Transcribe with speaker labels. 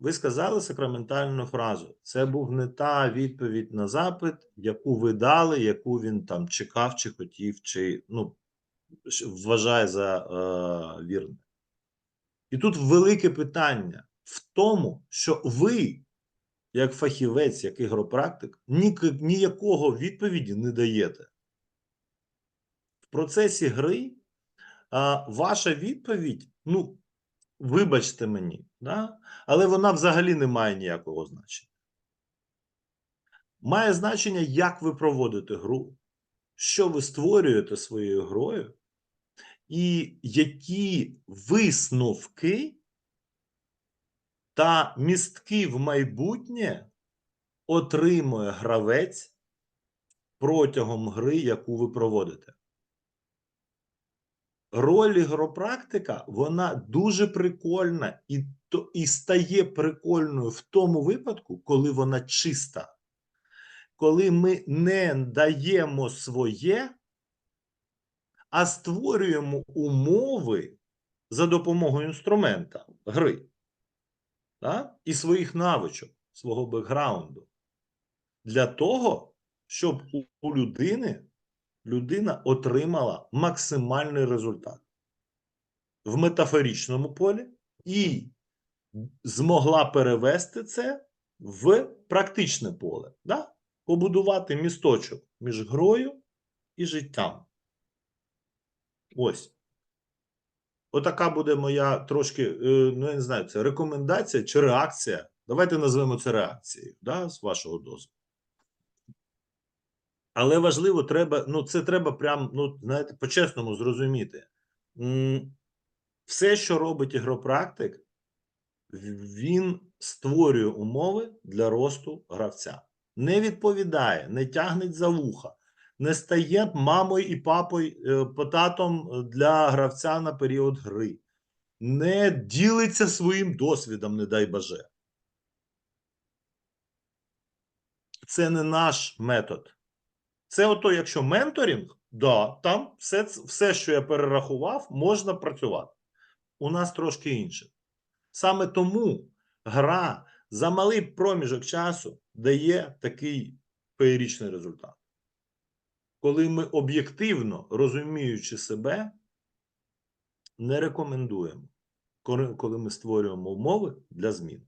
Speaker 1: ви сказали сакраментальну фразу. Це був не та відповідь на запит, яку ви дали, яку він там чекав, чи хотів, чи ну, вважає за е, вірне. І тут велике питання в тому, що ви, як фахівець, як ігропрактик, ніякого відповіді не даєте. В процесі гри а, ваша відповідь, ну, вибачте мені, да? але вона взагалі не має ніякого значення. Має значення, як ви проводите гру, що ви створюєте своєю грою, і які висновки та містки в майбутнє отримує гравець протягом гри, яку ви проводите. Роль ігропрактика, вона дуже прикольна і, то, і стає прикольною в тому випадку, коли вона чиста. Коли ми не даємо своє, а створюємо умови за допомогою інструмента гри да? і своїх навичок, свого бекграунду. Для того, щоб у, у людини людина отримала максимальний результат в метафоричному полі і змогла перевести це в практичне поле, да? побудувати місточок між грою і життям. Ось. Отака буде моя трошки, е, ну я не знаю, це рекомендація чи реакція. Давайте назвемо це реакцією, да, з вашого дозволу. Але важливо, треба, ну це треба прям, ну, знаєте, по-чесному зрозуміти. Все, що робить ігропрактик, він створює умови для росту гравця. Не відповідає, не тягнеть за вуха, не стає мамою і папою, е, потатом для гравця на період гри, не ділиться своїм досвідом, не дай боже. Це не наш метод. Це ото, якщо менторинг, да, там все, все, що я перерахував, можна працювати. У нас трошки інше. Саме тому гра за малий проміжок часу дає такий феєричний результат. Коли ми об'єктивно розуміючи себе, не рекомендуємо, коли ми створюємо умови для змін.